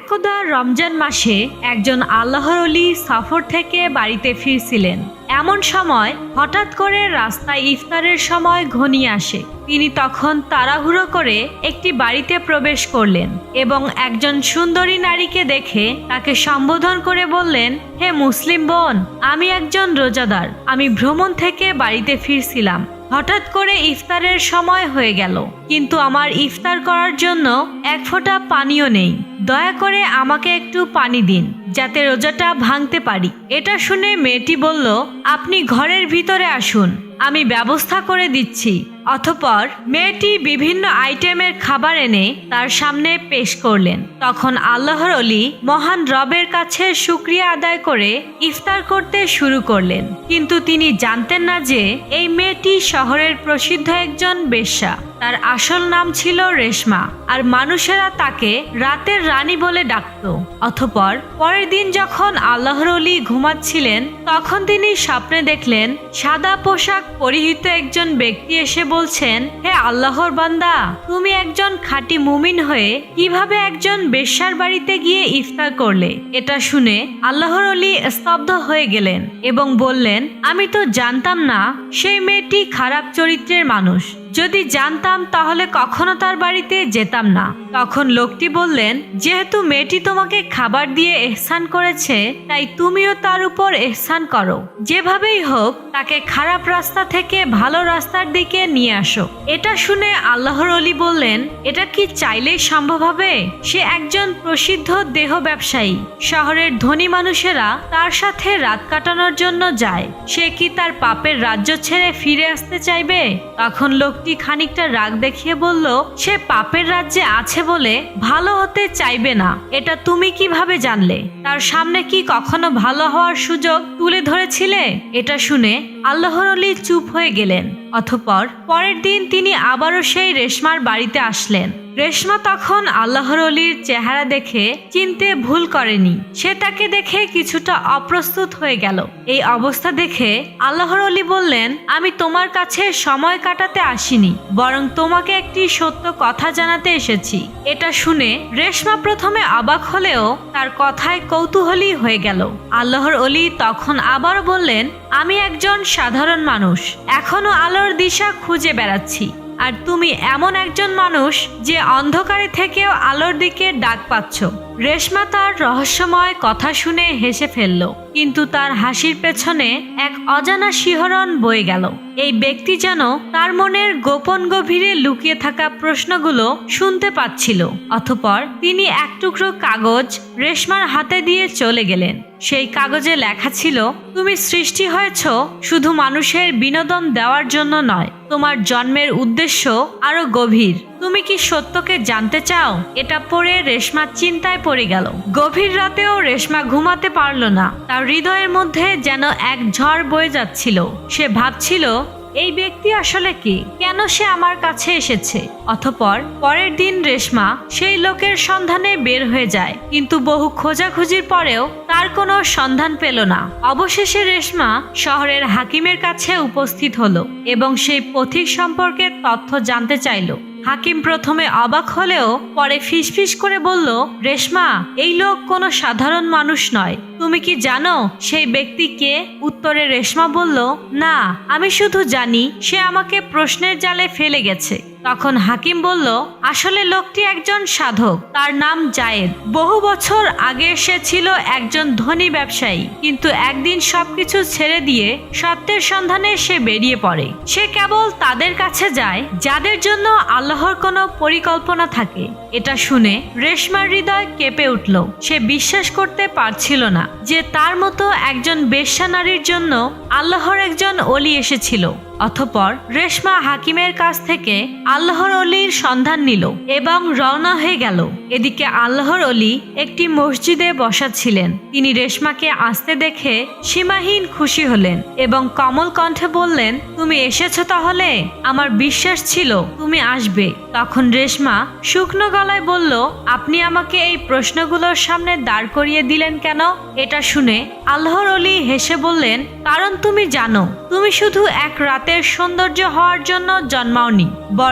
একদা রমজান মাসে একজন আল্লাহর অলি সফর থেকে বাড়িতে ফিরছিলেন। এমন সময় হঠাৎ করে রাস্তায় ইফতারের সময় ঘনিয়ে আসে। তিনি তখন তাড়াহুড়ো করে একটি বাড়িতে প্রবেশ করলেন এবং একজন সুন্দরী নারীকে দেখে তাকে সম্বোধন করে বললেন, হে মুসলিম বোন, আমি একজন রোজাদার। আমি ভ্রমণ থেকে বাড়িতে ফিরছিলাম। হঠাৎ করে ইফতারের সময় হয়ে গেল। কিন্তু আমার ইফতার করার জন্য এক ফোঁটা পানিও নেই। দয়া করে আমাকে একটু পানি দিন, যাতে রোজাটা ভাঙতে পারি। এটা শুনে মেয়েটি বলল, আপনি ঘরের ভিতরে আসুন, আমি ব্যবস্থা করে দিচ্ছি। অতপর মেয়েটি বিভিন্ন আইটেমের খাবার এনে তার সামনে পেশ করলেন। তখন আল্লাহর অলি মহান রবের কাছে শুক্রিয়া আদায় করে ইফতার করতে শুরু করলেন। কিন্তু তিনি জানতেন না যে এই মেয়েটি শহরের প্রসিদ্ধ একজন বেশ্যা। তার আসল নাম ছিল রেশমা আর মানুষেরা তাকে রাতের রানী বলে ডাকত। অথপর পরের দিন যখন আল্লাহর অলি ঘুমাচ্ছিলেন, তখন তিনি স্বপ্নে দেখলেন সাদা পোশাক পরিহিত একজন ব্যক্তি এসে বলছেন, হে আল্লাহর বান্দা, তুমি একজন খাঁটি মুমিন হয়ে কীভাবে একজন বেশ্যার বাড়িতে গিয়ে ইফতার করলে? এটা শুনে আল্লাহর অলি স্তব্ধ হয়ে গেলেন এবং বললেন, আমি তো জানতাম না, সেই মেয়েটি খারাপ চরিত্রের মানুষ। যদি জানতাম তাহলে কখনো তার বাড়িতে যেতাম না। তখন লোকটি বললেন, যেহেতু মেয়েটি তোমাকে খাবার দিয়ে এহসান করেছে, তাই তুমিও তার উপর এহসান করো। যেভাবেই হোক, তাকে খারাপ রাস্তা থেকে ভালো রাস্তার দিকে নিয়ে আসো। এটা শুনে আল্লাহর অলি বললেন, এটা কি চাইলেই সম্ভব হবে? সে একজন প্রসিদ্ধ দেহ ব্যবসায়ী। শহরের ধনী মানুষেরা তার সাথে রাত কাটানোর জন্য যায়। সে কি তার পাপের রাজ্য ছেড়ে ফিরে আসতে চাইবে? তখন লোকটি খানিকটা রাগ দেখিয়ে বলল, সে পাপের রাজ্যে আছে বলে ভালো হতে চাইবে না। এটা তুমি কীভাবে জানলে? তার সামনে কি কখনো ভালো হওয়ার সুযোগ তুলে ধরেছিলে? এটা শুনে আল্লাহর অলি চুপ হয়ে গেলেন। অথপর পরের দিন তিনি আবারও সেই রেশমার বাড়িতে আসলেন। রেশমা তখন আল্লাহর অলির চেহারা দেখে চিনতে ভুল করেনি। সে তাকে দেখে কিছুটা অপ্রস্তুত হয়ে গেল। এই অবস্থা দেখে আল্লাহর অলি বললেন, আমি তোমার কাছে সময় কাটাতে আসিনি, বরং তোমাকে একটি সত্য কথা জানাতে এসেছি। এটা শুনে রেশমা প্রথমে অবাক হলেও তার কথায় কৌতূহলী হয়ে গেল। আল্লাহর অলি তখন আবারও বললেন আমি একজন সাধারণ মানুষ। এখনও আলোর দিশা খুঁজে বেড়াচ্ছি। আর তুমি এমন একজন মানুষ যে অন্ধকারে থেকেও আলোর দিকে ডাক পাচ্ছ। রেশমা তার রহস্যময় কথা শুনে হেসে ফেলল, কিন্তু তার হাসির পেছনে এক অজানা শিহরণ বয়ে গেল। এই ব্যক্তি যেন তার মনের গোপন গভীরে লুকিয়ে থাকা প্রশ্নগুলো শুনতে পাচ্ছিল। অথপর তিনি এক টুকরো কাগজ রেশমার হাতে দিয়ে চলে গেলেন। সেই কাগজে লেখা ছিল, তুমি সৃষ্টি হয়েছ শুধু মানুষের বিনোদন দেওয়ার জন্য নয়, তোমার জন্মের উদ্দেশ্য আরও গভীর। তুমি কি সত্যকে জানতে চাও এটা পড়ে রেশমা চিন্তায় পড়ে গেল। গভীর রাতেও রেশমা ঘুমাতে পারল না। তার হৃদয়ের মধ্যে যেন এক ঝড় বয়ে যাচ্ছিল। সে ভাবছিল এই ব্যক্তি আসলে কি? কেন সে আমার কাছে এসেছে? অথপর পরের দিন রেশমা সেই লোকের সন্ধানে বের হয়ে যায়। কিন্তু বহু খোঁজাখুঁজির পরেও তার কোনো সন্ধান পেল না। অবশেষে রেশমা শহরের হাকিমের কাছে উপস্থিত হলো এবং সেই পথিক সম্পর্কে তথ্য জানতে চাইল। হাকিম প্রথমে অবাক হলেও পরে ফিসফিস করে বলল, রেশমা, এই লোক কোনো সাধারণ মানুষ নয়। তুমি কি জানো সেই ব্যক্তি কে? উত্তরে রেশমা বলল, না, আমি শুধু জানি, সে আমাকে প্রশ্নের জালে ফেলে গেছে। তখন হাকিম বলল, আসলে লোকটি একজন সাধক। তার নাম জায়েদ। বহু বছর আগে সে ছিল একজন ধনী ব্যবসায়ী। কিন্তু একদিন সবকিছু ছেড়ে দিয়ে সত্যের সন্ধানে সে বেরিয়ে পড়ে। সে কেবল তাদের কাছে যায়, যাদের জন্য আল্লাহর কোনো পরিকল্পনা থাকে। এটা শুনে রেশমার হৃদয় কেঁপে উঠল। সে বিশ্বাস করতে পারছিল না যে তার মতো একজন বেশ্যা নারীর জন্য আল্লাহর একজন অলি এসেছিল। অথপর রেশমা হাকিমের কাছ থেকে আল্লাহর অলির সন্ধান নিল এবং রওনা হয়ে গেল। এদিকে আল্লাহর অলি একটি মসজিদে বসা ছিলেন। তিনি রেশমাকে আসতে দেখে সীমাহীন খুশি হলেন এবং কমল কণ্ঠে বললেন, তুমি এসেছ তাহলে? আমার বিশ্বাস ছিল তুমি আসবে। তখন রেশমা শুকনো গলায় বলল, আপনি আমাকে এই প্রশ্নগুলোর সামনে দাঁড় করিয়ে দিলেন কেন? এটা শুনে আল্লাহর অলি হেসে বললেন, কারণ তুমি জানো, তুমি শুধু এক রাতের সৌন্দর্য হওয়ার জন্য জন্মাওনি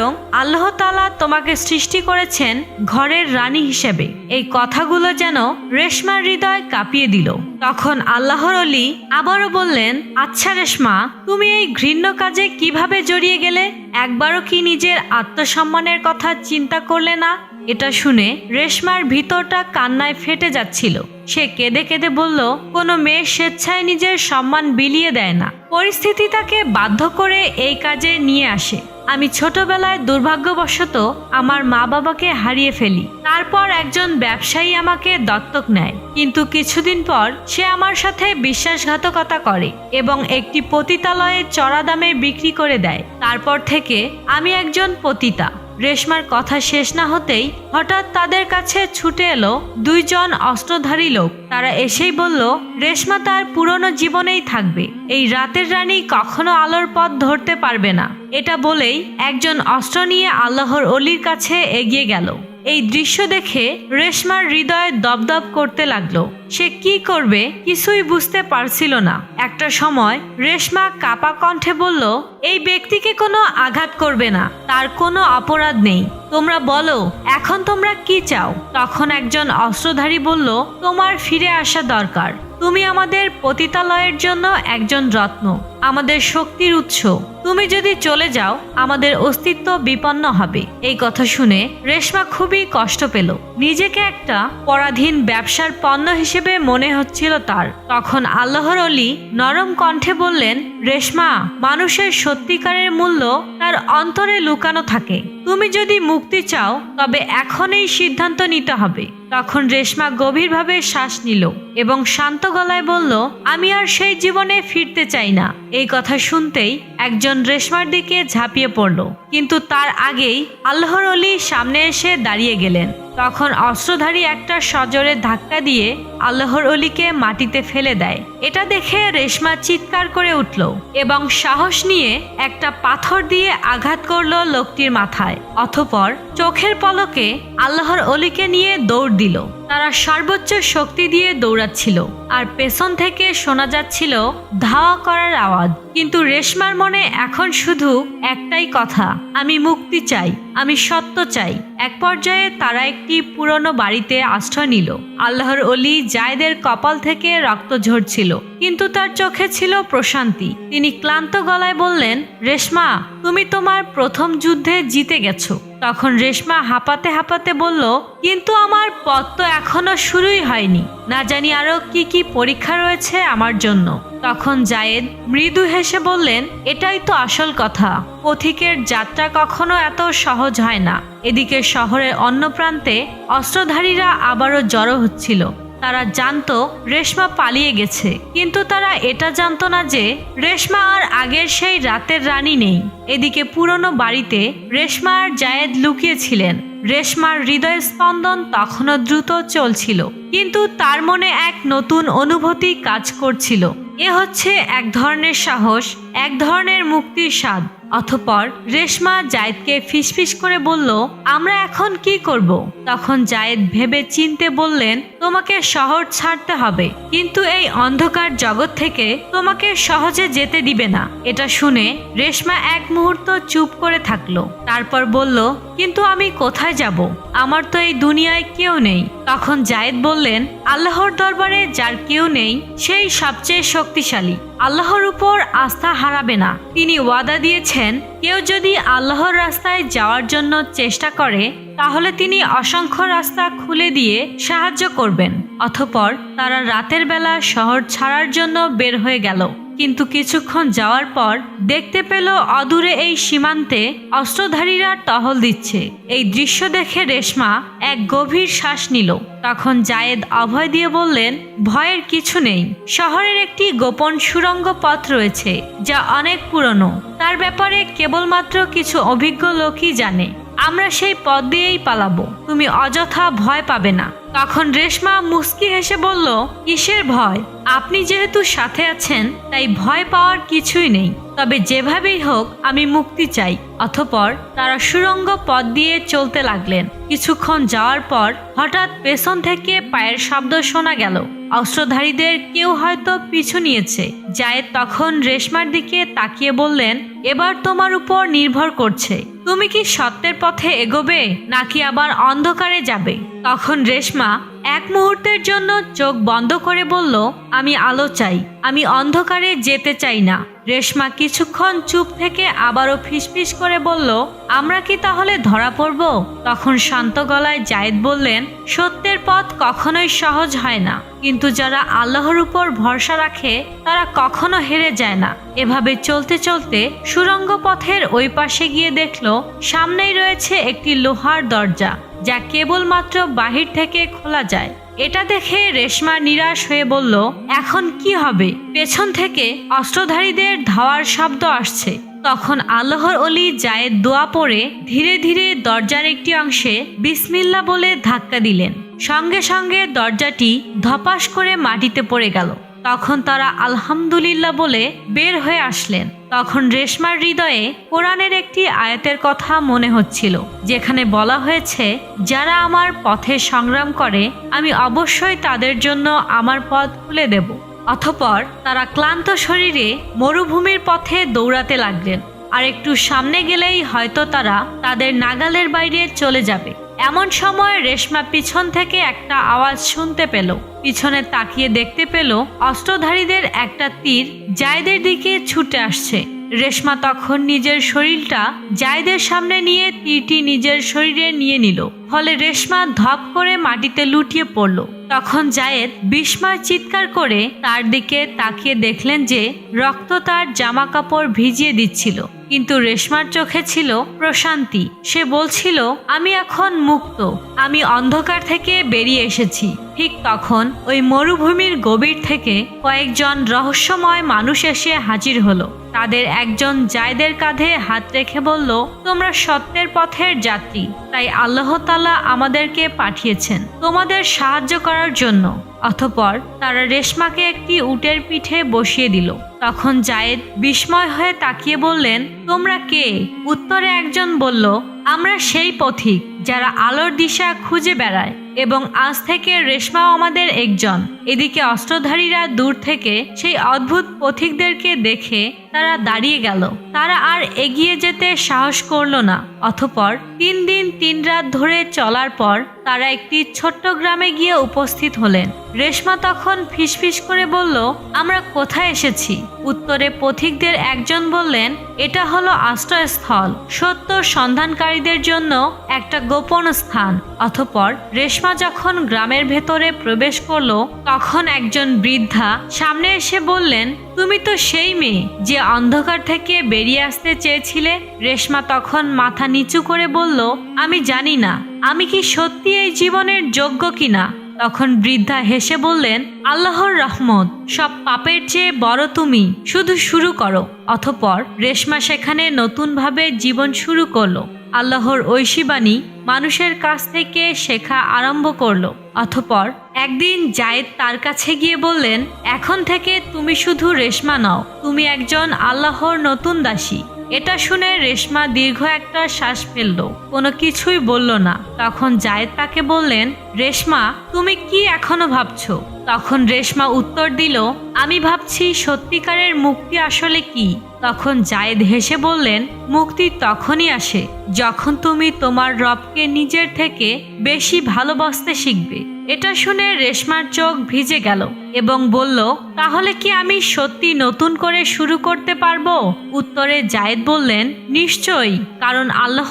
বরং আল্লাহ তালা তোমাকে সৃষ্টি করেছেন ঘরের রানী হিসেবে। এই কথাগুলো যেন রেশমার হৃদয় কাঁপিয়ে দিল। তখন আল্লাহর অলি আবারও বললেন আচ্ছা রেশমা, তুমি এই ঘৃণ্য কাজে কীভাবে জড়িয়ে গেলে? একবারও কি নিজের আত্মসম্মানের কথা চিন্তা করলে না? এটা শুনে রেশমার ভিতরটা কান্নায় ফেটে যাচ্ছিল। সে কেঁদে কেঁদে বলল, কোনো মেয়ে স্বেচ্ছায় নিজের সম্মান বিলিয়ে দেয় না। পরিস্থিতি তাকে বাধ্য করে এই কাজে নিয়ে আসে। আমি ছোটবেলায় দুর্ভাগ্যবশত আমার মা বাবাকে হারিয়ে ফেলি। তারপর একজন ব্যবসায়ী আমাকে দত্তক নেয়। কিন্তু কিছুদিন পর সে আমার সাথে বিশ্বাসঘাতকতা করে এবং একটি পতিতালয়ে চড়া দামে বিক্রি করে দেয়। তারপর থেকে আমি একজন পতিতা। রেশমার কথা শেষ না হতেই হঠাৎ তাদের কাছে ছুটে এলো দুইজন অস্ত্রধারী লোক। তারা এসেই বলল, রেশমা তার পুরনো জীবনেই থাকবে। এই রাতের রানী কখনো আলোর পথ ধরতে পারবে না। এটা বলেই একজন অস্ত্র নিয়ে আল্লাহর অলির কাছে এগিয়ে গেল। এই দৃশ্য দেখে রেশমার হৃদয় দপদপ করতে লাগল। সে কি করবে কিছুই বুঝতে পারছিল না। একটা সময় রেশমা কাপা কণ্ঠে বলল, এই ব্যক্তিকে কোনো আঘাত করবে না, তার কোনো অপরাধ নেই। তোমরা বলো, এখন তোমরা কি চাও? তখন একজন অস্ত্রধারী বলল, তোমার ফিরে আসা দরকার। তুমি আমাদের পতিতালয়ের জন্য একজন রত্ন, আমাদের শক্তির উৎস। তুমি যদি চলে যাও, আমাদের অস্তিত্ব বিপন্ন হবে। এই কথা শুনে রেশমা খুবই কষ্ট পেল। নিজেকে একটা পরাধীন ব্যবসার পণ্য হিসেবে মনে হচ্ছিল তার। তখন আল্লাহর অলি নরম কণ্ঠে বললেন, রেশমা, মানুষের সত্যিকারের মূল্য তার অন্তরে লুকানো থাকে। তুমি যদি মুক্তি চাও, তবে এখন এই সিদ্ধান্ত নিতে হবে। তখন রেশমা গভীরভাবে শ্বাস নিল এবং শান্ত গলায় বলল, আমি আর সেই জীবনে ফিরতে চাই না। এই কথা শুনতেই একজন রেশমার দিকে ঝাঁপিয়ে পড়ল। কিন্তু তার আগেই আল্লাহর অলি সামনে এসে দাঁড়িয়ে গেলেন। তখন অস্ত্রধারী একটা সজোরে ধাক্কা দিয়ে আল্লাহর অলিকে মাটিতে ফেলে দেয়। এটা দেখে রেশমা চিৎকার করে উঠল এবং সাহস নিয়ে একটা পাথর দিয়ে আঘাত করল লোকটির মাথায়। অথপর চোখের পলকে আল্লাহর অলিকে নিয়ে দৌড় দিল। তারা সর্বোচ্চ শক্তি দিয়ে দৌড়াচ্ছিল আর পেছন থেকে শোনা যাচ্ছিল ধাওয়া করার আওয়াজ। কিন্তু রেশমার মনে এখন শুধু একটাই কথা, আমি মুক্তি চাই, আমি সত্য চাই। এক পর্যায়ে তারা একটি পুরনো বাড়িতে আশ্রয় নিল। আল্লাহর অলি জায়দের কপাল থেকে রক্ত ঝরছিল। কিন্তু তার চোখে ছিল প্রশান্তি। তিনি ক্লান্ত গলায় বললেন, রেশমা, তুমি তোমার প্রথম যুদ্ধে জিতে গেছো। তখন রেশমা হাঁপাতে হাঁপাতে বলল, কিন্তু আমার পথ তো এখনও শুরুই হয়নি। না জানি আরও কি কি পরীক্ষা রয়েছে আমার জন্য। তখন জায়েদ মৃদু হেসে বললেন, এটাই তো আসল কথা। পথিকের যাত্রা কখনো এত সহজ হয় না। এদিকে শহরের অন্য প্রান্তে অস্ত্রধারীরা আবারও জড়ো হচ্ছিল। তারা জানতো রেশমা পালিয়ে গেছে। কিন্তু তারা এটা জানতো না যে রেশমা আর আগের সেই রাতের রানী নেই। এদিকে পুরনো বাড়িতে রেশমা আর জায়েদ লুকিয়েছিলেন। রেশমার হৃদয় স্পন্দন তখনও দ্রুত চলছিল। কিন্তু তার মনে এক নতুন অনুভূতি কাজ করছিল। এ হচ্ছে এক ধরনের সাহস, এক ধরনের মুক্তির স্বাদ। অথপর রেশমা জায়েদকে ফিসফিস করে বলল, আমরা এখন কি করব? তখন জায়েদ ভেবে চিনতে বললেন তোমাকে শহর ছাড়তে হবে। কিন্তু এই অন্ধকার জগৎ থেকে তোমাকে সহজে যেতে দিবে না। এটা শুনে রেশমা এক মুহূর্ত চুপ করে থাকল। তারপর বলল, কিন্তু আমি কোথায় যাব? আমার তো এই দুনিয়ায় কেউ নেই। তখন জায়েদ বললেন, আল্লাহর দরবারে যার কেউ নেই, সেই সবচেয়ে শক্তিশালী। আল্লাহর উপর আস্থা হারাবে না। তিনি ওয়াদা দিয়েছেন, কেউ যদি আল্লাহর রাস্তায় যাওয়ার জন্য চেষ্টা করে তাহলে তিনি অসংখ্য রাস্তা খুলে দিয়ে সাহায্য করবেন। অথপর তারা রাতের বেলা শহর ছাড়ার জন্য বের হয়ে গেল। কিন্তু কিছুক্ষণ যাওয়ার পর দেখতে পেল অদূরে এই সীমান্তে অস্ত্রধারীরা টহল দিচ্ছে। এই দৃশ্য দেখে রেশমা এক গভীর শ্বাস নিল। তখন জায়েদ অভয় দিয়ে বললেন, ভয়ের কিছু নেই। শহরের একটি গোপন সুরঙ্গ পথ রয়েছে, যা অনেক পুরনো। তার ব্যাপারে কেবলমাত্র কিছু অভিজ্ঞ লোকই জানে। আমরা সেই পথ দিয়েই পালাবো। তুমি অযথা ভয় পাবে না। তখন রেশমা মুস্কি হেসে বলল, কিসের ভয়? আপনি যেহেতু সাথে আছেন, তাই ভয় পাওয়ার কিছুই নেই। তবে যেভাবেই হোক, আমি মুক্তি চাই। অথপর তারা সুরঙ্গ পথ দিয়ে চলতে লাগলেন। কিছুক্ষণ যাওয়ার পর হঠাৎ পেছন থেকে পায়ের শব্দ শোনা গেল। অস্ত্রধারীদের কেউ হয়তো পিছু নিয়েছে। জায়েদ তখন রেশমার দিকে তাকিয়ে বললেন, এবার তোমার উপর নির্ভর করছে। তুমি কি সত্যের পথে এগোবে নাকি আবার অন্ধকারে যাবে? তখন রেশমা এক মুহূর্তের জন্য চোখ বন্ধ করে বলল, আমি আলো চাই। আমি অন্ধকারে যেতে চাই না। রেশমা কিছুক্ষণ চুপ থেকে আবারও ফিসফিস করে বলল, আমরা কি তাহলে ধরা পড়ব? তখন শান্ত গলায় জায়েদ বললেন, সত্যের পথ কখনোই সহজ হয় না। কিন্তু যারা আল্লাহর উপর ভরসা রাখে, তারা কখনো হেরে যায় না। এভাবে চলতে চলতে সুরঙ্গ পথের ওই পাশে গিয়ে দেখল, সামনেই রয়েছে একটি লোহার দরজা। যা কেবলমাত্র বাহির থেকে খোলা যায়। এটা দেখে রেশমা নিরাশ হয়ে বলল, এখন কি হবে? পেছন থেকে অস্ত্রধারীদের ধাওয়ার শব্দ আসছে। তখন আল্লাহর অলি জায়েদ দোয়া পড়ে ধীরে ধীরে দরজার একটি অংশে বিসমিল্লা বলে ধাক্কা দিলেন। সঙ্গে সঙ্গে দরজাটি ধপাস করে মাটিতে পড়ে গেল। তখন তারা আলহামদুলিল্লাহ বলে বের হয়ে আসলেন। তখন রেশমার হৃদয়ে কোরআনের একটি আয়াতের কথা মনে হচ্ছিল, যেখানে বলা হয়েছে, যারা আমার পথে সংগ্রাম করে, আমি অবশ্যই তাদের জন্য আমার পথ খুলে দেব। অথপর তারা ক্লান্ত শরীরে মরুভূমির পথে দৌড়াতে লাগলেন। আর একটু সামনে গেলেই হয়তো তারা তাদের নাগালের বাইরে চলে যাবে। এমন সময় রেশমা পিছন থেকে একটা আওয়াজ শুনতে পেল। পিছনে তাকিয়ে দেখতে পেল অস্ত্রধারীদের একটা তীর জায়দের দিকে ছুটে আসছে। রেশমা তখন নিজের শরীরটা জায়দের সামনে নিয়ে তীরটি নিজের শরীরে নিয়ে নিল। ফলে রেশমা ধপ করে মাটিতে লুটিয়ে পড়ল। তখন জায়েদ বিস্ময় চিৎকার করে তার দিকে তাকিয়ে দেখলেন যে রক্ত তার জামা কাপড় ভিজিয়ে দিচ্ছিল। কিন্তু রেশমার চোখে ছিল প্রশান্তি। সে বলছিল, আমি এখন মুক্ত। আমি অন্ধকার থেকে বেরিয়ে এসেছি। ঠিক তখন ওই মরুভূমির গভীর থেকে কয়েকজন রহস্যময় মানুষ এসে হাজির হলো। তাদের একজন জায়দের কাঁধে হাত রেখে বলল, তোমরা সত্যের পথের যাত্রী। তাই আল্লাহ তালা আমাদেরকে পাঠিয়েছেন তোমাদের সাহায্য করার জন্য। অথপর তারা রেশমাকে একটি উটের পিঠে বসিয়ে দিল। তখন জায়েদ বিস্ময় হয়ে তাকিয়ে বললেন, তোমরা কে? উত্তরে একজন বলল, আমরা সেই পথিক যারা আলোর দিশা খুঁজে বেড়ায়। এবং আজ থেকে রেশমাও আমাদের একজন। এদিকে অস্ত্রধারীরা দূর থেকে সেই অদ্ভুত পথিকদেরকে দেখে তারা দাঁড়িয়ে গেল। তারা আর এগিয়ে যেতে সাহস করল না। অথপর তিন দিন তিন রাত ধরে চলার পর তারা একটি ছোট্ট গ্রামে গিয়ে উপস্থিত হলেন। রেশমা তখন ফিসফিস করে বলল, আমরা কোথায় এসেছি? উত্তরে পথিকদের একজন বললেন, এটা হলো আশ্রয়স্থল। সত্য সন্ধানকারীদের জন্য একটা গোপন স্থান। অথপর রেশমা যখন গ্রামের ভেতরে প্রবেশ করল তখন একজন বৃদ্ধা সামনে এসে বললেন, তুমি তো সেই মেয়ে যে অন্ধকার থেকে বেরিয়ে আসতে চেয়েছিলে? রেশমা তখন মাথা নিচু করে বলল, আমি জানি না। আমি কি সত্যি এই জীবনের যোগ্য কিনা? তখন বৃদ্ধা হেসে বললেন, আল্লাহর রহমত, সব পাপের চেয়ে বড় তুমি। শুধু শুরু করো। অথপর রেশমা সেখানে নতুনভাবে জীবন শুরু করল। আল্লাহর ঐশীবাণী মানুষের কাছ থেকে শেখা আরম্ভ করল। অথপর একদিন জায়েদ তার কাছে গিয়ে বললেন, এখন থেকে তুমি শুধু রেশমা নও। তুমি একজন আল্লাহর নতুন দাসী। এটা শুনে রেশমা দীর্ঘ একটা শ্বাস ফেলল। কোনো কিছুই বলল না। তখন জায়েদ তাকে বললেন, রেশমা, তুমি কি এখনও ভাবছ? তখন রেশমা উত্তর দিল, আমি ভাবছি সত্যিকারের মুক্তি আসলে কি? তখন জায়েদ হেসে বললেন, মুক্তি তখনই আসে যখন তুমি তোমার রবকে নিজের থেকে বেশি ভালোবাসতে শিখবে। এটা শুনে রেশমার চোখ ভিজে গেল এবং বলল, তাহলে কি আমি সত্যি নতুন করে শুরু করতে পারব? উত্তরে জায়েদ বললেন, নিশ্চয়ই, কারণ আল্লাহ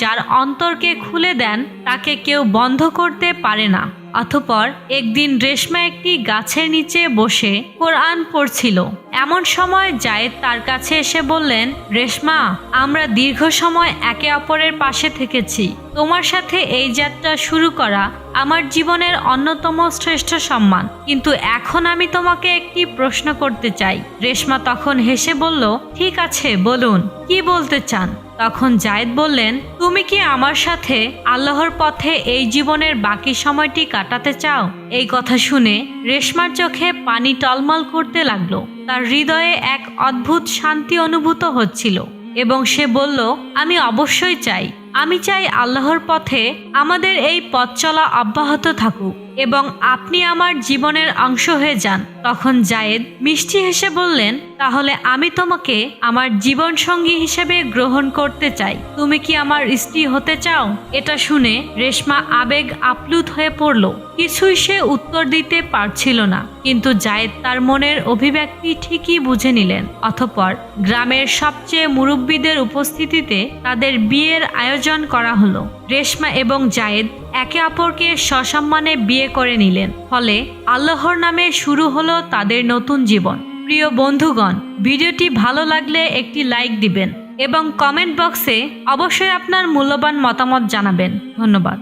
যার অন্তরকে খুলে দেন, তাকে কেউ বন্ধ করতে পারে না। অতপর একদিন রেশমা একটি গাছের নিচে বসে কোরআন পড়ছিল। এমন সময় জায়েদ তার কাছে এসে বললেন, রেশমা, আমরা দীর্ঘ সময় একে অপরের পাশে থেকেছি। তোমার সাথে এই যাত্রা শুরু করা আমার জীবনের অন্যতম শ্রেষ্ঠ সম্মান। কিন্তু এখন আমি তোমাকে একটি প্রশ্ন করতে চাই। রেশমা তখন হেসে বলল, ঠিক আছে, বলুন। কি বলতে চান? তখন জায়েদ বললেন, তুমি কি আমার সাথে আল্লাহর পথে এই জীবনের বাকি সময়টি কাটাতে চাও? এই কথা শুনে রেশমার চোখে পানি টলমল করতে লাগল। তার হৃদয়ে এক অদ্ভুত শান্তি অনুভূত হচ্ছিল এবং সে বলল, আমি অবশ্যই চাই। আমি চাই আল্লাহর পথে আমাদের এই পথ চলা অব্যাহত থাকুক। এবং আপনি আমার জীবনের অংশ হয়ে যান। তখন জায়েদ মিষ্টি হেসে বললেন, তাহলে আমি তোমাকে আমার জীবন সঙ্গী হিসেবে গ্রহণ করতে চাই। তুমি কি আমার স্ত্রী হতে চাও? এটা শুনে রেশমা আবেগ আপ্লুত হয়ে পড়ল। কিছুই সে উত্তর দিতে পারছিল না, কিন্তু জায়েদ তার মনের অভিব্যক্তি ঠিকই বুঝে নিলেন। অথপর গ্রামের সবচেয়ে মুরব্বীদের উপস্থিতিতে তাদের বিয়ের আয়োজন করা হলো। রেশমা এবং জায়েদ একে অপরকে সসম্মানে বিয়ে করে নিলেন। ফলে আল্লাহর নামে শুরু হলো তাদের নতুন জীবন। প্রিয় বন্ধুগণ, ভিডিওটি ভালো লাগলে একটি লাইক দিবেন এবং কমেন্ট বক্সে অবশ্যই আপনার মূল্যবান মতামত জানাবেন। ধন্যবাদ।